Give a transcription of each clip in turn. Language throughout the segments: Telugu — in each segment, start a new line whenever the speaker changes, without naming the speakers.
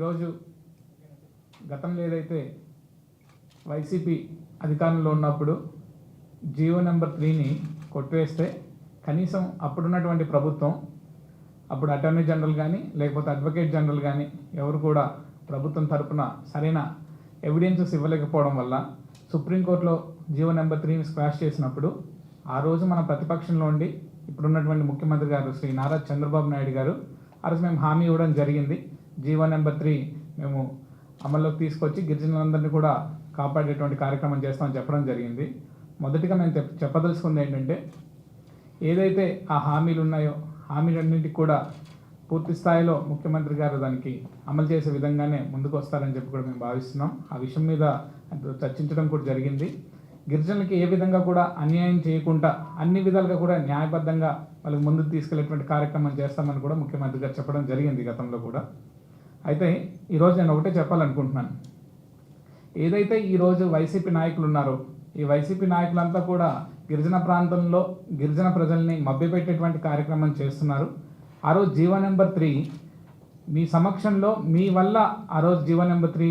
ఈరోజు గతంలో ఏదైతే వైసీపీ అధికారంలో ఉన్నప్పుడు జియో నెంబర్ త్రీని కొట్టివేస్తే కనీసం అప్పుడున్నటువంటి ప్రభుత్వం అప్పుడు అటార్నీ జనరల్ కానీ లేకపోతే అడ్వకేట్ జనరల్ కానీ ఎవరు కూడా ప్రభుత్వం తరపున సరైన ఎవిడెన్సెస్ ఇవ్వలేకపోవడం వల్ల సుప్రీంకోర్టులో జియో నెంబర్ త్రీని స్క్వాష్ చేసినప్పుడు ఆ రోజు మన ప్రతిపక్షంలో ఉండి ఇప్పుడున్నటువంటి ముఖ్యమంత్రి గారు శ్రీ నారా చంద్రబాబు నాయుడు గారు ఆ రోజు మేము హామీ ఇవ్వడం జరిగింది. జీవో నెంబర్ త్రీ మేము అమల్లోకి తీసుకొచ్చి గిరిజనులందరినీ కూడా కాపాడేటువంటి కార్యక్రమం చేస్తామని చెప్పడం జరిగింది. మొదటిగా మేము చెప్- చెప్పదలుచుకుంది ఏంటంటే ఏదైతే ఆ హామీలు ఉన్నాయో హామీలన్నింటికి కూడా పూర్తి స్థాయిలో ముఖ్యమంత్రి గారు దానికి అమలు చేసే విధంగానే ముందుకు వస్తారని చెప్పి కూడా మేము భావిస్తున్నాం. ఆ విషయం మీద చర్చించడం కూడా జరిగింది. గిరిజనులకి ఏ విధంగా కూడా అన్యాయం చేయకుండా అన్ని విధాలుగా కూడా న్యాయబద్ధంగా వాళ్ళకి ముందుకు తీసుకెళ్ళేటువంటి కార్యక్రమం చేస్తామని కూడా ముఖ్యమంత్రి గారు చెప్పడం జరిగింది గతంలో కూడా. అయితే ఈరోజు నేను ఒకటే చెప్పాలనుకుంటున్నాను. ఏదైతే ఈరోజు వైసీపీ నాయకులు ఉన్నారో ఈ వైసీపీ నాయకులంతా కూడా గిరిజన ప్రాంతంలో గిరిజన ప్రజల్ని మభ్యపెట్టేటువంటి కార్యక్రమం చేస్తున్నారు. ఆ రోజు జీవో నెంబర్ త్రీ మీ సమక్షంలో మీ వల్ల ఆ రోజు జీవో నెంబర్ త్రీ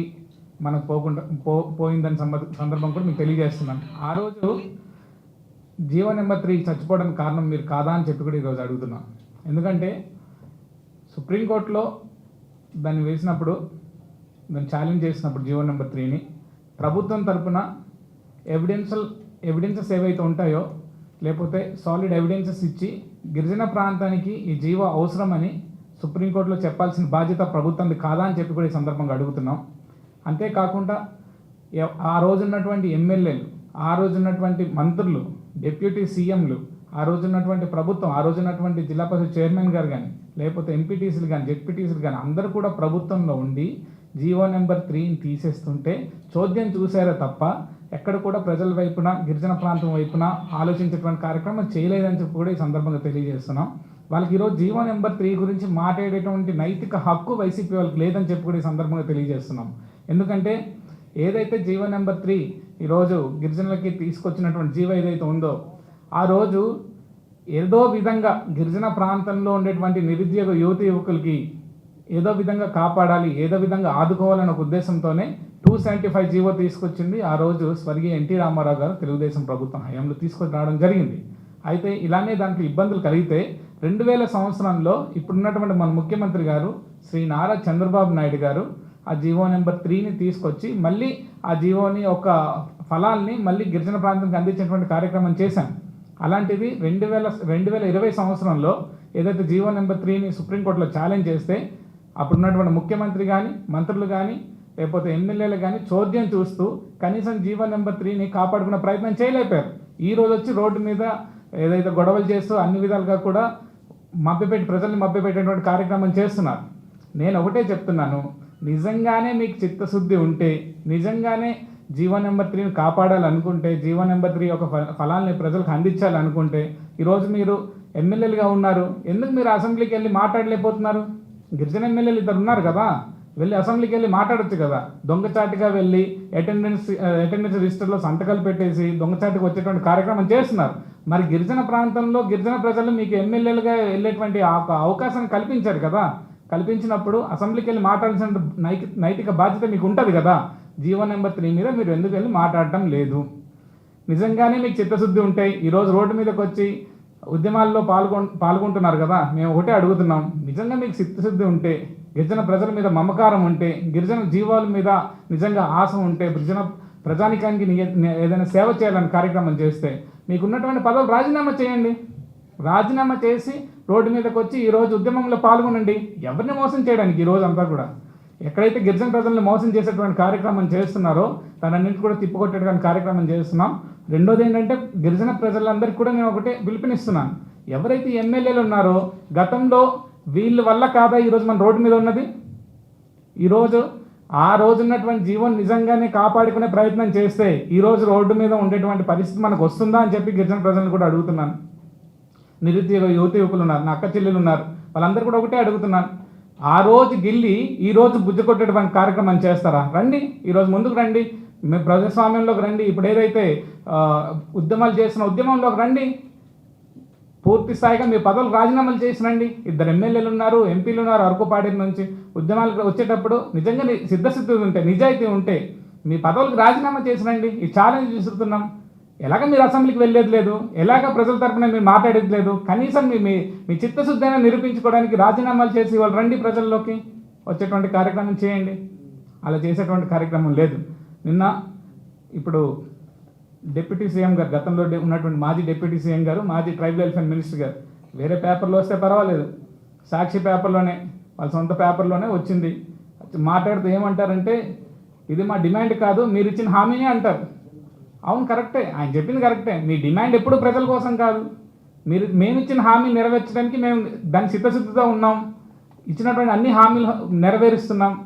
మనకు పోకుండా పో పోయిందని సందర్భం కూడా మీకు తెలియజేస్తున్నాను. ఆ రోజు జీవో నెంబర్ త్రీ చచ్చిపోవడానికి కారణం మీరు కాదా అని చెప్పి కూడా ఈరోజు అడుగుతున్నాను. ఎందుకంటే సుప్రీంకోర్టులో దాన్ని వేసినప్పుడు దాన్ని ఛాలెంజ్ చేసినప్పుడు జీవో నెంబర్ త్రీని ప్రభుత్వం తరపున ఎవిడెన్షియల్ ఎవిడెన్సెస్ ఏవైతే ఉంటాయో లేకపోతే సాలిడ్ ఎవిడెన్సెస్ ఇచ్చి గిరిజన ప్రాంతానికి ఈ జీవో అవసరమని సుప్రీంకోర్టులో చెప్పాల్సిన బాధ్యత ప్రభుత్వంది కాదా అని చెప్పి కూడా ఈ సందర్భంగా అడుగుతున్నాం. అంతేకాకుండా ఆ రోజున్నటువంటి ఎమ్మెల్యేలు ఆ రోజున్నటువంటి మంత్రులు డిప్యూటీ సీఎంలు ఆ రోజున్నటువంటి ప్రభుత్వం ఆ రోజున్నటువంటి జిల్లా పరిషత్ చైర్మన్ గారు కానీ లేకపోతే ఎంపీటీసీలు కానీ జెడ్పీటీసీలు కానీ అందరూ కూడా ప్రభుత్వంలో ఉండి జీవో నెంబర్ త్రీని తీసేస్తుంటే చోద్యం చూసారే తప్ప ఎక్కడ కూడా ప్రజల వైపున గిరిజన ప్రాంతం వైపున ఆలోచించేటువంటి కార్యక్రమం చేయలేదని చెప్పి కూడా ఈ సందర్భంగా తెలియజేస్తున్నాం. వాళ్ళకి ఈరోజు జీవో నెంబర్ త్రీ గురించి మాట్లాడేటువంటి నైతిక హక్కు వైసీపీ వాళ్ళకి లేదని చెప్పి కూడా ఈ సందర్భంగా తెలియజేస్తున్నాం. ఎందుకంటే ఏదైతే జీవో నెంబర్ త్రీ ఈరోజు గిరిజనులకి తీసుకొచ్చినటువంటి జీవో ఏదైతే ఉందో ఆ రోజు ఏదో విధంగా గిరిజన ప్రాంతంలో ఉండేటువంటి నిరుద్యోగ యువతి యువకులకి ఏదో విధంగా కాపాడాలి ఏదో విధంగా ఆదుకోవాలనే ఒక ఉద్దేశంతోనే టూ సెవెంటీ ఫైవ్ జీవో తీసుకొచ్చింది. ఆ రోజు స్వర్గీయ ఎన్టీ రామారావు గారు తెలుగుదేశం ప్రభుత్వం హయాంలో తీసుకొని రావడం జరిగింది. అయితే ఇలానే దాంట్లో ఇబ్బందులు కలిగితే రెండు వేల సంవత్సరంలో ఇప్పుడున్నటువంటి మన ముఖ్యమంత్రి గారు శ్రీ నారా చంద్రబాబు నాయుడు గారు ఆ జీవో నెంబర్ త్రీని తీసుకొచ్చి మళ్ళీ ఆ జీవోని ఒక ఫలాల్ని మళ్ళీ గిరిజన ప్రాంతానికి అందించేటువంటి కార్యక్రమం చేశాం అలాంటిది రెండు వేల రెండు వేల ఇరవై సంవత్సరంలో ఏదైతే జీవో నెంబర్ త్రీని సుప్రీంకోర్టులో ఛాలెంజ్ చేస్తే అప్పుడున్నటువంటి ముఖ్యమంత్రి కానీ మంత్రులు కానీ లేకపోతే ఎమ్మెల్యేలు కానీ చోద్యం చూస్తూ కనీసం జీవో నెంబర్ త్రీని కాపాడుకునే ప్రయత్నం చేయలేకపోయారు. ఈ రోజు వచ్చి రోడ్డు మీద ఏదైతే గొడవలు చేస్తూ అన్ని విధాలుగా కూడా మభ్యపెట్టి ప్రజల్ని మభ్యపెట్టేటువంటి కార్యక్రమం చేస్తున్నారు. నేను ఒకటే చెప్తున్నాను. నిజంగానే మీకు చిత్తశుద్ధి ఉంటే నిజంగానే జీవో నెంబర్ త్రీని కాపాడాలనుకుంటే జీవో నెంబర్ త్రీ యొక్క ఫ- ఫలాల్ని ప్రజలకు అందించాలనుకుంటే ఈరోజు మీరు ఎమ్మెల్యేలుగా ఉన్నారు. ఎందుకు మీరు అసెంబ్లీకి వెళ్ళి మాట్లాడలేకపోతున్నారు? గిరిజన ఎమ్మెల్యేలు ఇద్దరు ఉన్నారు కదా. వెళ్ళి అసెంబ్లీకి వెళ్ళి మాట్లాడొచ్చు కదా. దొంగచాటుగా వెళ్ళి అటెండెన్స్ అటెండెన్స్ రిజిస్టర్లో సంతకాలు పెట్టేసి దొంగచాటుకు వచ్చేటువంటి కార్యక్రమం చేస్తున్నారు. మరి గిరిజన ప్రాంతంలో గిరిజన ప్రజలు మీకు ఎమ్మెల్యేలుగా వెళ్ళేటువంటి అవకాశం కల్పించారు కదా. కల్పించినప్పుడు అసెంబ్లీకి వెళ్ళి మాట్లాడాల్సిన నైతిక బాధ్యత మీకు ఉంటుంది కదా. జీవో నెంబర్ త్రీ మీద మీరు ఎందుకు వెళ్ళి మాట్లాడటం లేదు? నిజంగానే మీకు చిత్తశుద్ధి ఉంటాయి ఈరోజు రోడ్డు మీదకి వచ్చి ఉద్యమాల్లో పాల్గొ పాల్గొంటున్నారు కదా మేము ఒకటే అడుగుతున్నాం. నిజంగా మీకు చిత్తశుద్ధి ఉంటే గిరిజన ప్రజల మీద మమకారం ఉంటే గిరిజన జీవాల మీద నిజంగా ఆశ ఉంటే గిరిజన ప్రజానికానికి ఏదైనా సేవ చేయాలని కార్యక్రమం చేస్తే మీకున్నటువంటి పదవులు రాజీనామా చేయండి. రాజీనామా చేసి రోడ్డు మీదకి వచ్చి ఈరోజు ఉద్యమంలో పాల్గొనండి. ఎవరిని మోసం చేయడానికి ఈ రోజు అంతా కూడా? ఎక్కడైతే గిరిజన ప్రజలను మోసం చేసేటువంటి కార్యక్రమం చేస్తున్నారో దానన్నింటి కూడా తిప్పుకొట్టేటువంటి కార్యక్రమం చేస్తున్నాం. రెండోది ఏంటంటే గిరిజన ప్రజలందరికీ కూడా నేను ఒకటే పిలుపునిస్తున్నాను. ఎవరైతే ఎమ్మెల్యేలు ఉన్నారో గతంలో వీళ్ళ వల్ల కాదా ఈరోజు మన రోడ్డు మీద ఉన్నది? ఈరోజు ఆ రోజు ఉన్నటువంటి జీవన్ నిజంగానే కాపాడుకునే ప్రయత్నం చేస్తే ఈరోజు రోడ్డు మీద ఉండేటువంటి పరిస్థితి మనకు వస్తుందా అని చెప్పి గిరిజన ప్రజలను కూడా అడుగుతున్నాను. నిరుద్యోగ యువత యువకులు ఉన్నారు నా అక్క చెల్లెలు ఉన్నారు వాళ్ళందరూ కూడా ఒకటే అడుగుతున్నాను. ఆ రోజు గిల్లి ఈ రోజు బుద్ధి కొట్టేటువంటి కార్యక్రమం చేస్తారా? రండి ఈరోజు ముందుకు రండి. మేము ప్రజాస్వామ్యంలోకి రండి. ఇప్పుడు ఏదైతే ఉద్యమాలు చేసిన ఉద్యమంలోకి రండి. పూర్తి స్థాయిగా మీ పదవులు రాజీనామాలు చేసినండి ఇద్దరు ఎమ్మెల్యేలు ఉన్నారు ఎంపీలు ఉన్నారు అరకు పార్టీ నుంచి ఉద్యమాలకు వచ్చేటప్పుడు నిజంగా సిద్ధసిద్ధి ఉంటే నిజాయితీ ఉంటే మీ పదవులకు రాజీనామా చేసినండి ఈ ఛాలెంజ్ విసురుతున్నాం ఎలాగ మీరు అసెంబ్లీకి వెళ్ళేది లేదు? ఎలాగ ప్రజల తరపున మీరు మాట్లాడేది లేదు? కనీసం మీ మీ మీ చిత్తశుద్ధి అయినా నిరూపించుకోవడానికి రాజీనామాలు చేసి వాళ్ళు రండి ప్రజల్లోకి వచ్చేటువంటి కార్యక్రమం చేయండి. అలా చేసేటువంటి కార్యక్రమం లేదు. నిన్న ఇప్పుడు డిప్యూటీ సీఎం గారు గతంలో ఉన్నటువంటి మాజీ డిప్యూటీ సీఎం గారు మాజీ ట్రైబల్ వెల్ఫేర్ మినిస్టర్ గారు వేరే పేపర్లో వస్తే పర్వాలేదు. సాక్షి పేపర్లోనే వాళ్ళ సొంత పేపర్లోనే వచ్చింది. మాట్లాడుతూ ఏమంటారంటే ఇది మా డిమాండ్ కాదు మీరు ఇచ్చిన హామీనే అంటారు. అవును కరెక్టే. ఆయన చెప్పింది కరెక్టే. మీ డిమాండ్ ఎప్పుడు ప్రజల కోసం కాదు. మీరు మేము ఇచ్చిన హామీ నెరవేర్చడానికి మేము దాని సిద్ధశుద్ధితో ఉన్నాం. ఇచ్చినటువంటి అన్ని హామీలు నెరవేరుస్తున్నాం.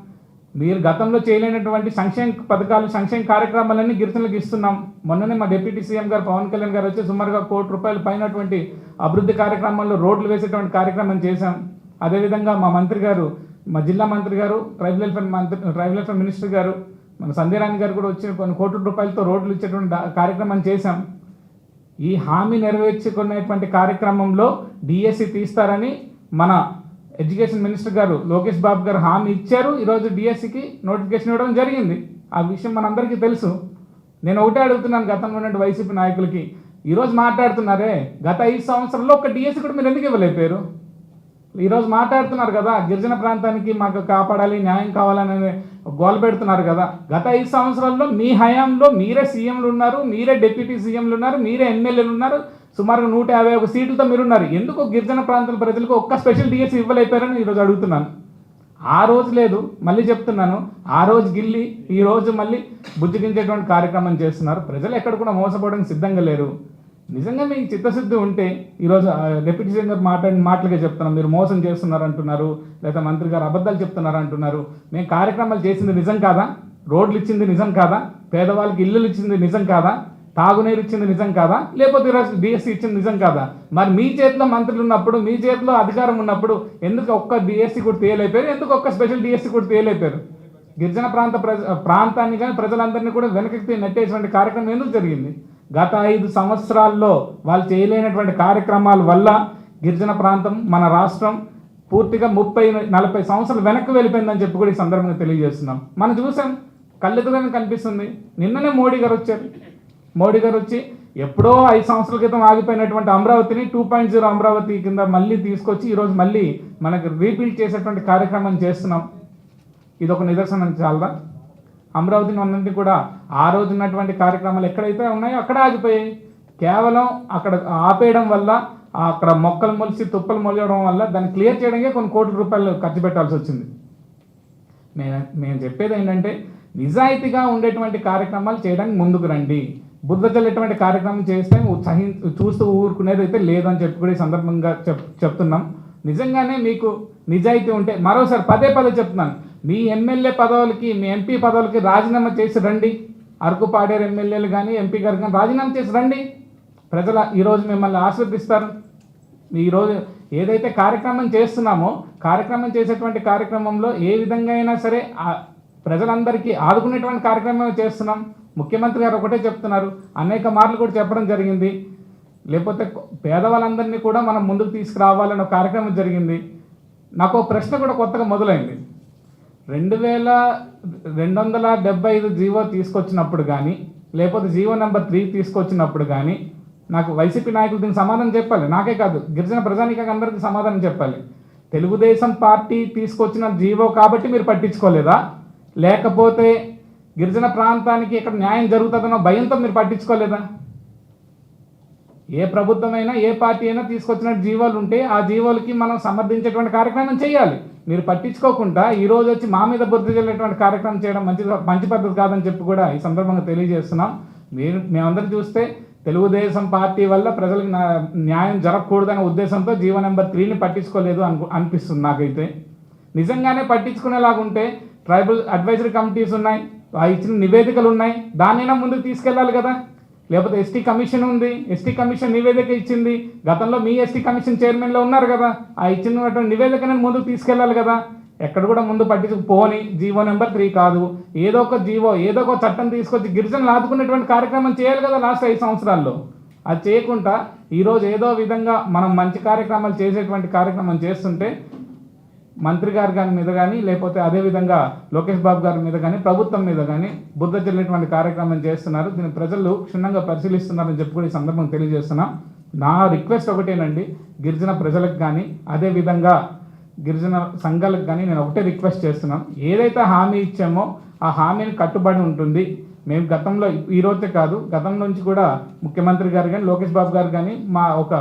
మీరు గతంలో చేయలేనటువంటి సంక్షేమ పథకాలు సంక్షేమ కార్యక్రమాలన్నీ గిరిజనులకు ఇస్తున్నాం. మొన్ననే మా డిప్యూటీ సీఎం గారు పవన్ కళ్యాణ్ గారు వచ్చి సుమారుగా కోటి రూపాయలు పైనటువంటి అభివృద్ధి కార్యక్రమాల్లో రోడ్లు వేసేటువంటి కార్యక్రమం చేశాం. అదేవిధంగా మా మంత్రి గారు మా జిల్లా మంత్రి గారు ట్రైబల్ వెల్ఫేర్ మంత్రి ట్రైబల్ వెల్ఫేర్ మినిస్టర్ గారు మన సంధ్యారాణి గారు కూడా వచ్చి కొన్ని కోట్ల రూపాయలతో రోడ్లు ఇచ్చేటువంటి కార్యక్రమం చేశాం. ఈ హామీ నెరవేర్చుకునేటువంటి కార్యక్రమంలో డిఎస్సి తీస్తారని మన ఎడ్యుకేషన్ మినిస్టర్ గారు లోకేష్ బాబు గారు హామీ ఇచ్చారు. ఈరోజు డిఎస్సికి నోటిఫికేషన్ ఇవ్వడం జరిగింది. ఆ విషయం మనందరికీ తెలుసు. నేను ఒకటే అడుగుతున్నాను గతంలో ఉన్న వైసీపీ నాయకులకి. ఈరోజు మాట్లాడుతున్నారే గత ఐదు సంవత్సరాల్లో ఒక డిఎస్సి కూడా మీరు ఎందుకు ఇవ్వలేపారు ఈరోజు మాట్లాడుతున్నారు కదా గిరిజన ప్రాంతానికి మాకు కాపాడాలి న్యాయం కావాలని గోల పెడుతున్నారు కదా. గత ఐదు సంవత్సరాల్లో మీ హయాంలో మీరే సీఎంలు ఉన్నారు మీరే డిప్యూటీ సీఎంలు ఉన్నారు మీరే ఎమ్మెల్యేలు ఉన్నారు. సుమారు నూట యాభై ఒక సీట్లతో మీరు ఉన్నారు. ఎందుకు గిరిజన ప్రాంతాల ప్రజలకు ఒక్క స్పెషల్ డిఎస్సీ ఇవ్వలేపారని ఈరోజు అడుగుతున్నాను. ఆ రోజు లేదు మళ్ళీ చెప్తున్నాను. ఆ రోజు గిల్లి ఈ రోజు మళ్ళీ బుజ్జగించేటువంటి కార్యక్రమం చేస్తున్నారు. ప్రజలు ఎక్కడ కూడా మోసపోవడానికి సిద్ధంగా లేరు. నిజంగా మీకు చిత్తశుద్ధి ఉంటే ఈరోజు డిప్యూటీ సీఎం గారు మాట్లాడిన మాటలుగా చెప్తున్నాం మీరు మోసం చేస్తున్నారు అంటున్నారు లేదా మంత్రి గారు అబద్ధాలు చెప్తున్నారు అంటున్నారు మేము కార్యక్రమాలు చేసింది నిజం కాదా? రోడ్లు ఇచ్చింది నిజం కాదా? పేదవాళ్ళకి ఇల్లులు ఇచ్చింది నిజం కాదా? తాగునీరు ఇచ్చింది నిజం కాదా? లేకపోతే ఈరోజు డిఎస్సి ఇచ్చింది నిజం కాదా? మరి మీ చేతిలో మంత్రులు ఉన్నప్పుడు మీ చేతిలో అధికారం ఉన్నప్పుడు ఎందుకు ఒక్క డిఎస్సి కూడా తీయలేపారు ఎందుకు ఒక్క స్పెషల్ డిఎస్సి కూడా తీయలేపారు గిరిజన ప్రాంత ప్రజ ప్రాంతాన్ని కానీ ప్రజలందరినీ కూడా వెనక్కి నెట్టేటువంటి కార్యక్రమం ఎందుకు జరిగింది? గత ఐదు సంవత్సరాల్లో వాళ్ళు చేయలేనటువంటి కార్యక్రమాల వల్ల గిరిజన ప్రాంతం మన రాష్ట్రం పూర్తిగా ముప్పై నలభై సంవత్సరాలు వెనక్కి వెళ్ళిపోయిందని చెప్పి కూడా ఈ సందర్భంగా తెలియజేస్తున్నాం. మనం చూసాం కళ్ళెదుగానే కనిపిస్తుంది. నిన్ననే మోడీ గారు వచ్చారు. మోడీ గారు వచ్చి ఎప్పుడో ఐదు సంవత్సరాల క్రితం ఆగిపోయినటువంటి అమరావతిని టూ పాయింట్ జీరో అమరావతి కింద మళ్ళీ తీసుకొచ్చి ఈరోజు మళ్ళీ మనకు రీబిల్డ్ చేసేటువంటి కార్యక్రమం చేస్తున్నాం. ఇది ఒక నిదర్శనం చాలా అమరావతిని అన్నింటి కూడా ఆ రోజు ఉన్నటువంటి కార్యక్రమాలు ఎక్కడైతే ఉన్నాయో అక్కడ ఆగిపోయాయి. కేవలం అక్కడ ఆపేయడం వల్ల అక్కడ మొక్కలు మొలిసి తుప్పలు మొలవడం వల్ల దాన్ని క్లియర్ చేయడానికే కొన్ని కోట్ల రూపాయలు ఖర్చు పెట్టాల్సి వచ్చింది. నేను నేను చెప్పేది ఏంటంటే నిజాయితీగా ఉండేటువంటి కార్యక్రమాలు చేయడానికి ముందుకు రండి. బుద్ధ చల్లేటువంటి కార్యక్రమం చేస్తే ఉత్సహి చూస్తూ ఊరుకునేది అయితే లేదని చెప్పి కూడా ఈ సందర్భంగా చెప్ చెప్తున్నాం. నిజంగానే మీకు నిజాయితీ ఉంటే మరోసారి పదే పదే చెప్తున్నాను. మీ ఎమ్మెల్యే పదవులకి మీ ఎంపీ పదవులకి రాజీనామా చేసి రండి. అరకు పాడేరు ఎమ్మెల్యేలు కానీ ఎంపీ గారు కానీ రాజీనామా చేసి రండి. ప్రజల ఈరోజు మిమ్మల్ని ఆస్వాదిస్తారు ఈరోజు ఏదైతే కార్యక్రమం చేస్తున్నామో కార్యక్రమం చేసేటువంటి కార్యక్రమంలో ఏ విధంగా అయినా సరే ప్రజలందరికీ ఆదుకునేటువంటి కార్యక్రమం చేస్తున్నాం. ముఖ్యమంత్రి గారు ఒకటే చెప్తున్నారు. అనేక మార్లు కూడా చెప్పడం జరిగింది. లేకపోతే పేదవాళ్ళందరినీ కూడా మనం ముందుకు తీసుకురావాలనే కార్యక్రమం జరిగింది. నాకు ఒక ప్రశ్న కూడా కొత్తగా మొదలైంది. రెండు వేల రెండు వందల డెబ్బై ఐదు జీవో తీసుకొచ్చినప్పుడు కానీ లేకపోతే జీవో నెంబర్ త్రీ తీసుకొచ్చినప్పుడు కానీ నాకు వైసీపీ నాయకులు దీనికి సమాధానం చెప్పాలి. నాకే కాదు గిరిజన ప్రజానిక అందరికీ సమాధానం చెప్పాలి. తెలుగుదేశం పార్టీ తీసుకొచ్చిన జీవో కాబట్టి మీరు పట్టించుకోలేదా? లేకపోతే గిరిజన ప్రాంతానికి ఇక్కడ న్యాయం జరుగుతుందన్న భయంతో మీరు పట్టించుకోలేదా? ఏ ప్రభుత్వమైనా ఏ పార్టీ అయినా తీసుకొచ్చిన జీవోలు ఉంటే ఆ జీవోలకి మనం సమర్థించేటువంటి కార్యక్రమం చేయాలి. మీరు పట్టించుకోకుండా ఈ రోజు వచ్చి మా మీద బుద్ధి చెల్లేటువంటి కార్యక్రమం చేయడం మంచి మంచి పద్ధతి కాదని చెప్పి కూడా ఈ సందర్భంగా తెలియజేస్తున్నాం. మీరు మేమందరం చూస్తే తెలుగుదేశం పార్టీ వల్ల ప్రజలకు న్యాయం జరగకూడదనే ఉద్దేశంతో జీవో నెంబర్ త్రీని పట్టించుకోలేదు అను అనిపిస్తుంది నాకైతే. నిజంగానే పట్టించుకునేలాగుంటే ట్రైబల్ అడ్వైజరీ కమిటీస్ ఉన్నాయి ఇచ్చిన నివేదికలు ఉన్నాయి దాన్నైనా ముందుకు తీసుకెళ్ళాలి కదా. లేకపోతే ఎస్టీ కమిషన్ ఉంది. ఎస్టీ కమిషన్ నివేదిక ఇచ్చింది. గతంలో మీ ఎస్టీ కమిషన్ చైర్మన్లో ఉన్నారు కదా. ఆ ఇచ్చినటువంటి నివేదికను ముందుకు తీసుకెళ్ళాలి కదా. ఎక్కడ కూడా ముందు పట్టించు పోని జీవో నెంబర్ త్రీ కాదు. ఏదో ఒక జీవో ఏదో ఒక చట్టం తీసుకొచ్చి గిరిజనులు ఆదుకునేటువంటి కార్యక్రమం చేయాలి కదా లాస్ట్ ఐదు సంవత్సరాల్లో. అది చేయకుండా ఈరోజు ఏదో విధంగా మనం మంచి కార్యక్రమాలు చేసేటువంటి కార్యక్రమం చేస్తుంటే మంత్రి గారి గారి మీద కానీ లేకపోతే అదే విధంగా లోకేష్ బాబు గారి మీద కానీ ప్రభుత్వం మీద కానీ బుద్ధ చెల్లేటువంటి కార్యక్రమం చేస్తున్నారు. దీన్ని ప్రజలు క్షుణ్ణంగా పరిశీలిస్తున్నారని చెప్పి కూడా ఈ సందర్భం తెలియజేస్తున్నాం. నా రిక్వెస్ట్ ఒకటేనండి గిరిజన ప్రజలకు కానీ అదే విధంగా గిరిజన సంఘాలకు కానీ నేను ఒకటే రిక్వెస్ట్ చేస్తున్నాను ఏదైతే హామీ ఇచ్చామో ఆ హామీని కట్టుబడి ఉంటుంది. మేము గతంలో ఈ రోజే కాదు గతం నుంచి కూడా ముఖ్యమంత్రి గారు కానీ లోకేష్ బాబు గారు కానీ మా ఒక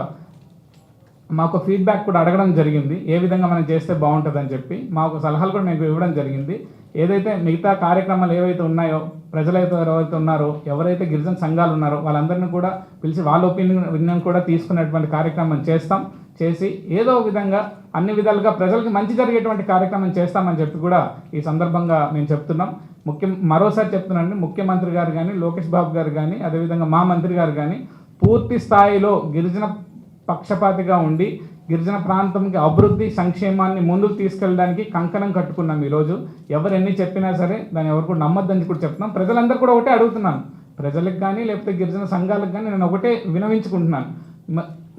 మాకు ఫీడ్బ్యాక్ కూడా అడగడం జరిగింది. ఏ విధంగా మనం చేస్తే బాగుంటుందని చెప్పి మాకు సలహాలు కూడా మీకు ఇవ్వడం జరిగింది. ఏదైతే మిగతా కార్యక్రమాలు ఏవైతే ఉన్నాయో ప్రజలైతే ఎవరైతే ఉన్నారో ఎవరైతే గిరిజన సంఘాలు ఉన్నారో వాళ్ళందరినీ కూడా పిలిచి వాళ్ళ ఒపీనియన్ కూడా తీసుకునేటువంటి కార్యక్రమం చేస్తాం. చేసి ఏదో విధంగా అన్ని విధాలుగా ప్రజలకు మంచి జరిగేటువంటి కార్యక్రమం చేస్తామని చెప్పి కూడా ఈ సందర్భంగా మేము చెప్తున్నాం. ముఖ్య మరోసారి చెప్తున్నానండి. ముఖ్యమంత్రి గారు కానీ లోకేష్ బాబు గారు కానీ అదేవిధంగా మా మంత్రి గారు కానీ పూర్తి స్థాయిలో గిరిజన పక్షపాతిగా ఉండి గిరిజన ప్రాంతంకి అభివృద్ధి సంక్షేమాన్ని ముందుకు తీసుకెళ్ళడానికి కంకణం కట్టుకున్నాం ఈరోజు. ఎవరు ఎన్ని చెప్పినా సరే దాన్ని ఎవరు కూడా నమ్మద్దని కూడా చెప్తున్నాం. ప్రజలందరూ కూడా ఒకటే అడుగుతున్నాను. ప్రజలకు కానీ లేకపోతే గిరిజన సంఘాలకు కానీ నేను ఒకటే వినవించుకుంటున్నాను.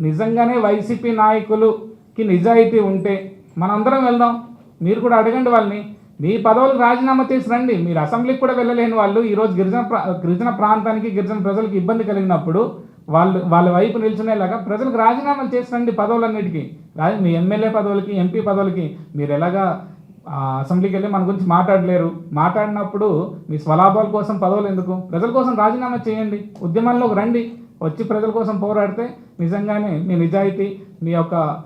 నిజంగానే వైసీపీ నాయకులకి నిజాయితీ ఉంటే మనందరం వెళ్దాం. మీరు కూడా అడగండి వాళ్ళని. మీ పదవులకు రాజీనామా చేసి రండి మీరు అసెంబ్లీకి కూడా వెళ్ళలేని వాళ్ళు ఈరోజు గిరిజన ప్రా- గిరిజన ప్రాంతానికి గిరిజన ప్రజలకు ఇబ్బంది కలిగినప్పుడు వాళ్ళు వాళ్ళ వైపు నిల్చునేలాగా ప్రజలకు రాజీనామాలు చేసినండి పదవులన్నిటికీ. రాజ మీ ఎమ్మెల్యే పదవులకి ఎంపీ పదవులకి మీరు ఎలాగా అసెంబ్లీకి వెళ్ళి మన గురించి మాట్లాడలేరు. మాట్లాడినప్పుడు మీ స్వలాభాల కోసం పదవులు ఎందుకు? ప్రజల కోసం రాజీనామా చేయండి. ఉద్యమాల్లోకి రండి. వచ్చి ప్రజల కోసం పోరాడితే నిజంగానే మీ నిజాయితీ మీ యొక్క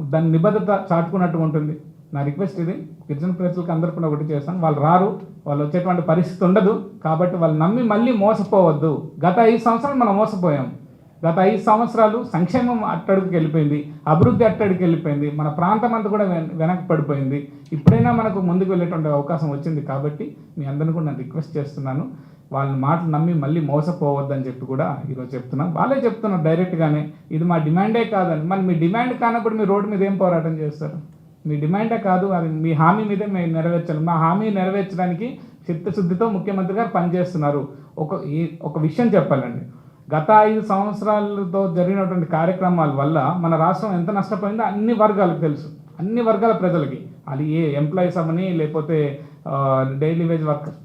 దాని నిబద్ధత చాటుకున్నట్టు ఉంటుంది. నా రిక్వెస్ట్ ఇది గిరిజన ప్రజలకు అందరు కూడా ఒకటి చేస్తాను. వాళ్ళు రారు వాళ్ళు వచ్చేటువంటి పరిస్థితి ఉండదు. కాబట్టి వాళ్ళు నమ్మి మళ్ళీ మోసపోవద్దు. గత ఐదు సంవత్సరాలు మనం మోసపోయాం. గత ఐదు సంవత్సరాలు సంక్షేమం అట్టడుగుకి వెళ్ళిపోయింది అభివృద్ధి అట్టడికి వెళ్ళిపోయింది మన ప్రాంతం అంతా కూడా వెన- వెనక్కి పడిపోయింది. ఇప్పుడైనా మనకు ముందుకు వెళ్ళేటువంటి అవకాశం వచ్చింది కాబట్టి మీ అందరిని కూడా నేను రిక్వెస్ట్ చేస్తున్నాను. వాళ్ళ మాటలు నమ్మి మళ్ళీ మోసపోవద్దని చెప్పి కూడా ఈరోజు చెప్తున్నాను వాళ్ళే చెప్తున్నారు డైరెక్ట్గానే ఇది మా డిమాండే కాదని. మరి మీ డిమాండ్ కానప్పుడు మీ రోడ్డు మీద ఏం పోరాటం చేస్తారు? మీ డిమాండే కాదు అది మీ హామీ మీదే మేము నెరవేర్చాలి మా హామీ నెరవేర్చడానికి చిత్తశుద్ధితో ముఖ్యమంత్రి గారు పనిచేస్తున్నారు. ఒక ఈ ఒక విషయం చెప్పాలండి. గత ఐదు సంవత్సరాలతో జరిగినటువంటి కార్యక్రమాల వల్ల మన రాష్ట్రం ఎంత నష్టపోయిందో అన్ని వర్గాలకు తెలుసు. అన్ని వర్గాల ప్రజలకి. అది ఏ ఎంప్లాయీస్ అవని లేకపోతే డైలీ వేజ్ వర్కర్స్.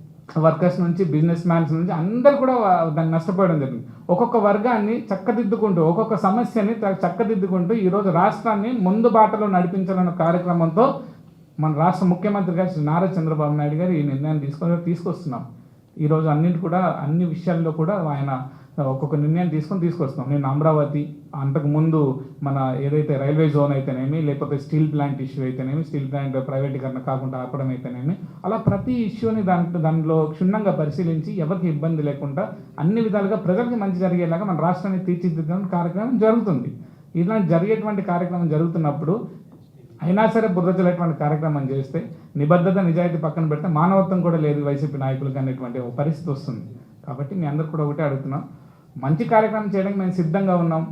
వర్కర్స్ నుంచి బిజినెస్ మ్యాన్స్ నుంచి అందరు కూడా దాన్ని నష్టపోవడం జరిగింది. ఒక్కొక్క వర్గాన్ని చక్కదిద్దుకుంటూ ఒక్కొక్క సమస్యని చక్కదిద్దుకుంటూ ఈరోజు రాష్ట్రాన్ని ముందు బాటలో నడిపించాలన్న కార్యక్రమంతో మన రాష్ట్ర ముఖ్యమంత్రి గారు శ్రీ నారా చంద్రబాబు నాయుడు గారు ఈ నిర్ణయాన్ని తీసుకొని తీసుకొస్తున్నాం. ఈరోజు అన్నింటి కూడా అన్ని విషయాల్లో కూడా ఆయన ఒక్కొక్క నిర్ణయం తీసుకొని తీసుకొస్తున్నాం. నేను అమరావతి అంతకు ముందు మన ఏదైతే రైల్వే జోన్ అయితేనేమి లేకపోతే స్టీల్ ప్లాంట్ ఇష్యూ అయితేనేమి స్టీల్ ప్లాంట్ ప్రైవేటీకరణ కాకుండా ఆపడం అయితేనేమి అలా ప్రతి ఇష్యూని దాంట్లో దానిలో క్షుణ్ణంగా పరిశీలించి ఎవరికి ఇబ్బంది లేకుండా అన్ని విధాలుగా ప్రజలకి మంచి జరిగేలాగా మన రాష్ట్రాన్ని తీర్చిదిద్దడం కార్యక్రమం జరుగుతుంది. ఇలాంటి జరిగేటువంటి కార్యక్రమం జరుగుతున్నప్పుడు అయినా సరే బుర్రచలేటువంటి కార్యక్రమం చేస్తే నిబద్ధత నిజాయితీ పక్కన పెడితే మానవత్వం కూడా లేదు వైసీపీ నాయకులకు అనేటువంటి ఒక పరిస్థితి వస్తుంది. కాబట్టి మీ అందరు కూడా ఒకటే అడుగుతున్నాం. మంచి కార్యక్రమం చేయడానికి మేము సిద్ధంగా ఉన్నాం.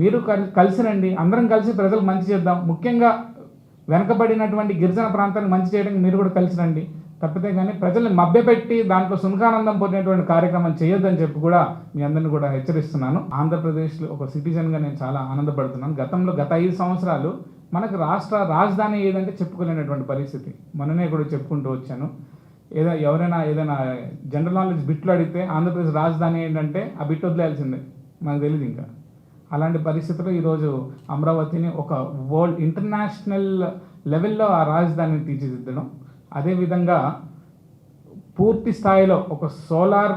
మీరు కలిసి రండి అందరం కలిసి ప్రజలకు మంచి చేద్దాం. ముఖ్యంగా వెనకబడినటువంటి గిరిజన ప్రాంతాన్ని మంచి చేయడానికి మీరు కూడా కలిసి రండి తప్పితే కానీ ప్రజల్ని మభ్యపెట్టి దాంట్లో సునకానందం పొందేటువంటి కార్యక్రమం చేయొద్దని చెప్పి కూడా మీ అందరిని కూడా హెచ్చరిస్తున్నాను. ఆంధ్రప్రదేశ్లో ఒక సిటిజన్గా నేను చాలా ఆనందపడుతున్నాను. గతంలో గత ఐదు సంవత్సరాలు మనకు రాష్ట్ర రాజధాని ఏదంటే చెప్పుకోలేనటువంటి పరిస్థితి. మొన్ననే కూడా చెప్పుకుంటూ వచ్చాను. ఏదో ఎవరైనా ఏదైనా జనరల్ నాలెడ్జ్ బిట్లు అడిగితే ఆంధ్రప్రదేశ్ రాజధాని ఏంటంటే ఆ బిట్ వదిలేయాల్సిందే. మనకు తెలియదు ఇంకా. అలాంటి పరిస్థితుల్లో ఈరోజు అమరావతిని ఒక వరల్డ్ ఇంటర్నేషనల్ లెవెల్లో ఆ రాజధానిని తీర్చిదిద్దడం. అదేవిధంగా పూర్తి స్థాయిలో ఒక సోలార్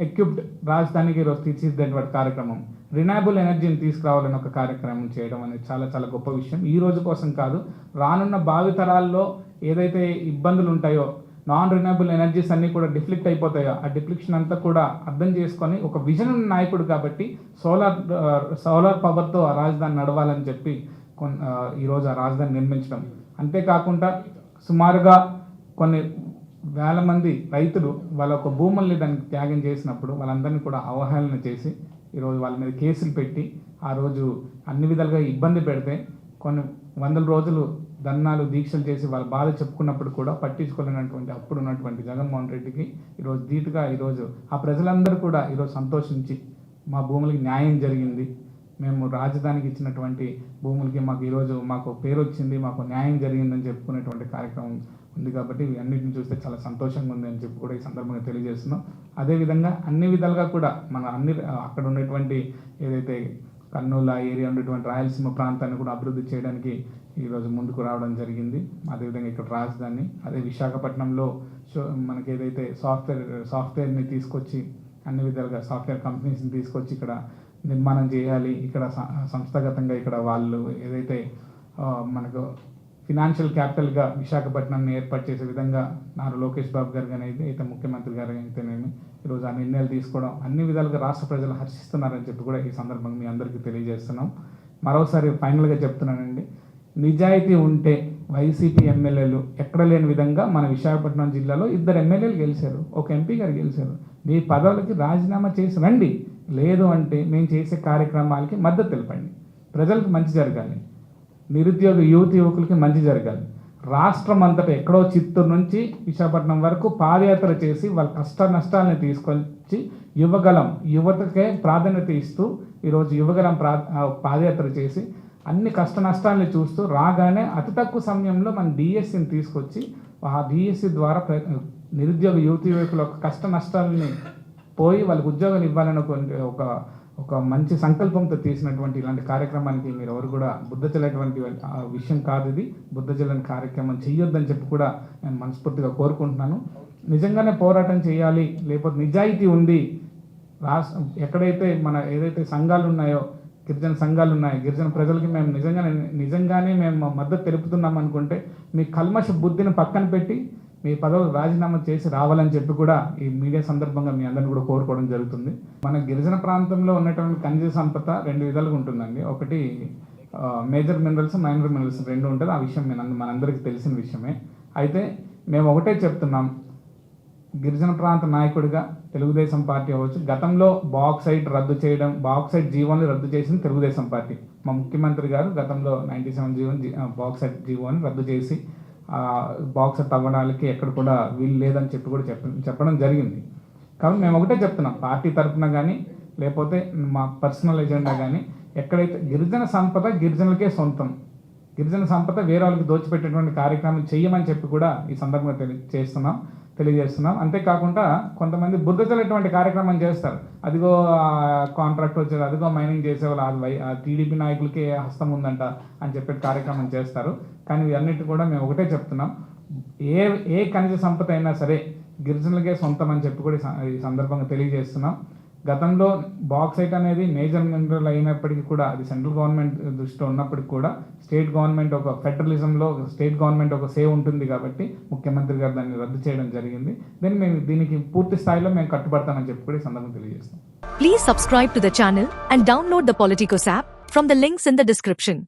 ఎక్విప్డ్ రాజధానికి ఈరోజు తీర్చిదిద్దేటువంటి కార్యక్రమం రినయబుల్ ఎనర్జీని తీసుకురావాలని ఒక కార్యక్రమం చేయడం అనేది చాలా చాలా గొప్ప విషయం. ఈ రోజు కోసం కాదు రానున్న భావితరాల్లో ఏదైతే ఇబ్బందులు ఉంటాయో నాన్ రినబుల్ ఎనర్జీస్ అన్నీ కూడా డిఫ్లిక్ట్ అయిపోతాయో. ఆ డిఫ్లిక్షన్ అంతా కూడా అర్థం చేసుకొని ఒక విజన్ ఉన్న నాయకుడు కాబట్టి సోలార్ సోలార్ పవర్తో ఆ రాజధాని నడవాలని చెప్పి కొన్ని uh, ఈరోజు ఆ రాజధాని నిర్మించడం. అంతేకాకుండా సుమారుగా కొన్ని వేల మంది రైతులు వాళ్ళ ఒక భూముల్ని దానికి త్యాగం చేసినప్పుడు వాళ్ళందరినీ కూడా అవహేళన చేసి ఈరోజు వాళ్ళ మీద కేసులు పెట్టి ఆ రోజు అన్ని విధాలుగా ఇబ్బంది పెడితే కొన్ని వందల రోజులు ధర్నాలు దీక్షలు చేసి వాళ్ళ బాధ చెప్పుకున్నప్పుడు కూడా పట్టించుకోలేనటువంటి అప్పుడు ఉన్నటువంటి జగన్మోహన్ రెడ్డికి ఈరోజు ధీటుగా ఈరోజు ఆ ప్రజలందరూ కూడా ఈరోజు సంతోషించి మా భూములకి న్యాయం జరిగింది. మేము రాజధానికి ఇచ్చినటువంటి భూములకి మాకు ఈరోజు మాకు పేరు వచ్చింది మాకు న్యాయం జరిగిందని చెప్పుకునేటువంటి కార్యక్రమం ఉంది కాబట్టి ఇవి అన్నిటిని చూస్తే చాలా సంతోషంగా ఉంది అని చెప్పి కూడా ఈ సందర్భంగా తెలియజేస్తున్నాం. అదేవిధంగా అన్ని విధాలుగా కూడా మన అన్ని అక్కడ ఉన్నటువంటి ఏదైతే కర్నూలు ఆ ఏరియా ఉన్నటువంటి రాయలసీమ ప్రాంతాన్ని కూడా అభివృద్ధి చేయడానికి ఈరోజు ముందుకు రావడం జరిగింది. అదేవిధంగా ఇక్కడ రాజధాని అదే విశాఖపట్నంలో షో మనకి ఏదైతే సాఫ్ట్వేర్ సాఫ్ట్వేర్ని తీసుకొచ్చి అన్ని విధాలుగా సాఫ్ట్వేర్ కంపెనీస్ని తీసుకొచ్చి ఇక్కడ నిర్మాణం చేయాలి. ఇక్కడ సంస్థాగతంగా ఇక్కడ వాళ్ళు ఏదైతే మనకు ఫినాన్షియల్ క్యాపిటల్గా విశాఖపట్నాన్ని ఏర్పాటు చేసే విధంగా నారా లోకేష్ బాబు గారు కానీ అయితే అయితే ముఖ్యమంత్రి గారు అయితేనేమి ఈరోజు ఆ నిర్ణయాలు తీసుకోవడం అన్ని విధాలుగా రాష్ట్ర ప్రజలు హర్షిస్తున్నారని చెప్పి కూడా ఈ సందర్భంగా మీ అందరికీ తెలియజేస్తున్నాం. మరోసారి ఫైనల్గా చెప్తున్నానండి. నిజాయితీ ఉంటే వైసీపీ ఎమ్మెల్యేలు ఎక్కడ లేని విధంగా మన విశాఖపట్నం జిల్లాలో ఇద్దరు ఎమ్మెల్యేలు గెలిచారు. ఒక ఎంపీ గారు గెలిచారు. మీ పదవులకి రాజీనామా చేసి రండి. లేదు అంటే మేము చేసే కార్యక్రమాలకి మద్దతు తెలపండి. ప్రజలకు మంచి జరగాలి. నిరుద్యోగ యువతి యువకులకి మంచి జరగాలి. రాష్ట్రం అంతటా ఎక్కడో చిత్తూరు నుంచి విశాఖపట్నం వరకు పాదయాత్ర చేసి వాళ్ళ కష్ట నష్టాలని తీసుకొచ్చి యువగలం యువతకే ప్రాధాన్యత ఇస్తూ ఈరోజు యువగలం ప్రా పాదయాత్ర చేసి అన్ని కష్ట నష్టాలను చూస్తూ రాగానే అతి తక్కువ సమయంలో మన డిఎస్సిని తీసుకొచ్చి ఆ డిఎస్సి ద్వారా నిరుద్యోగ యువతి యువకుల యొక్క కష్ట నష్టాలని పోయి వాళ్ళకు ఉద్యోగాలు ఇవ్వాలని ఒక ఒక మంచి సంకల్పంతో తీసినటువంటి ఇలాంటి కార్యక్రమానికి మీరు ఎవరు కూడా బుద్ధ చెల్లేటువంటి విషయం కాదు ఇది. బుద్ధ చెల్లని కార్యక్రమం చేయొద్దని చెప్పి కూడా నేను మనస్ఫూర్తిగా కోరుకుంటున్నాను. నిజంగానే పోరాటం చేయాలి లేకపోతే నిజాయితీ ఉంది రాష్ట్ర ఎక్కడైతే మన ఏదైతే సంఘాలు ఉన్నాయో గిరిజన సంఘాలు ఉన్నాయి. గిరిజన ప్రజలకి మేము నిజంగానే నిజంగానే మేము మద్దతు తెలుపుతున్నాం అనుకుంటే మీ కల్మష బుద్ధిని పక్కన పెట్టి మీ పదవులు రాజీనామా చేసి రావాలని చెప్పి కూడా ఈ మీడియా సందర్భంగా మీ అందరిని కూడా కోరుకోవడం జరుగుతుంది. మన గిరిజన ప్రాంతంలో ఉన్నటువంటి ఖనిజ సంపద రెండు విధాలుగా ఉంటుందండి. ఒకటి మేజర్ మినరల్స్ మైనర్ మినరల్స్ రెండు ఉంటుంది. ఆ విషయం మనందరికీ తెలిసిన విషయమే. అయితే మేము ఒకటే చెప్తున్నాం. గిరిజన ప్రాంత నాయకుడిగా తెలుగుదేశం పార్టీ అవ్వచ్చు. గతంలో బాక్సైట్ రద్దు చేయడం బాక్సైట్ జీవోని రద్దు చేసింది తెలుగుదేశం పార్టీ. మా ముఖ్యమంత్రి గారు గతంలో నైంటీ సెవెన్ జీవోని జీ- బాక్సైట్ జీవోని రద్దు చేసి బాక్స్ తవ్వడానికి ఎక్కడ కూడా వీలు లేదని చెప్పి కూడా చెప్ప చెప్పడం జరిగింది. కాబట్టి మేము ఒకటే చెప్తున్నాం పార్టీ తరఫున కానీ లేకపోతే మా పర్సనల్ ఎజెండా కానీ ఎక్కడైతే గిరిజన సంపద గిరిజనులకే సొంతం గిరిజన సంపద వేరే వాళ్ళకి దోచిపెట్టేటువంటి కార్యక్రమం చెయ్యమని చెప్పి కూడా ఈ సందర్భంగా తెలియ చేస్తున్నాం. తెలియజేస్తున్నాం. అంతేకాకుండా కొంతమంది బుద్ధ చల్లేటువంటి కార్యక్రమం చేస్తారు. అదిగో కాంట్రాక్ట్ వచ్చేది అదిగో మైనింగ్ చేసేవాళ్ళు అది టీడీపీ నాయకులకి హస్తం ఉందంట అని చెప్పే కార్యక్రమం చేస్తారు. కానీ ఇవన్నిటి కూడా మేము ఒకటే చెప్తున్నాం. ఏ ఏ ఖనిజ సంపద అయినా సరే గిరిజనులకే సొంతం అని చెప్పి కూడా ఈ సందర్భంగా తెలియజేస్తున్నాం. గతంలో బాక్సైట్ అనేది మేజర్ మినరల్ అయినప్పటికీ కూడా అది సెంట్రల్ గవర్నమెంట్ దృష్టిలో ఉన్నప్పటికీ కూడా స్టేట్ గవర్నమెంట్ ఒక ఫెడరలిజంలో స్టేట్ గవర్నమెంట్ ఒక సేవ్ ఉంటుంది కాబట్టి ముఖ్యమంత్రి గారు దాన్ని రద్దు చేయడం జరిగింది. దీన్ని మేము దీనికి పూర్తి స్థాయిలో మేము కట్టుబడతామని చెప్పి కూడా ఈ సందర్భం తెలియజేస్తాం.
Please subscribe to the channel and download the Politicos app from the links in the description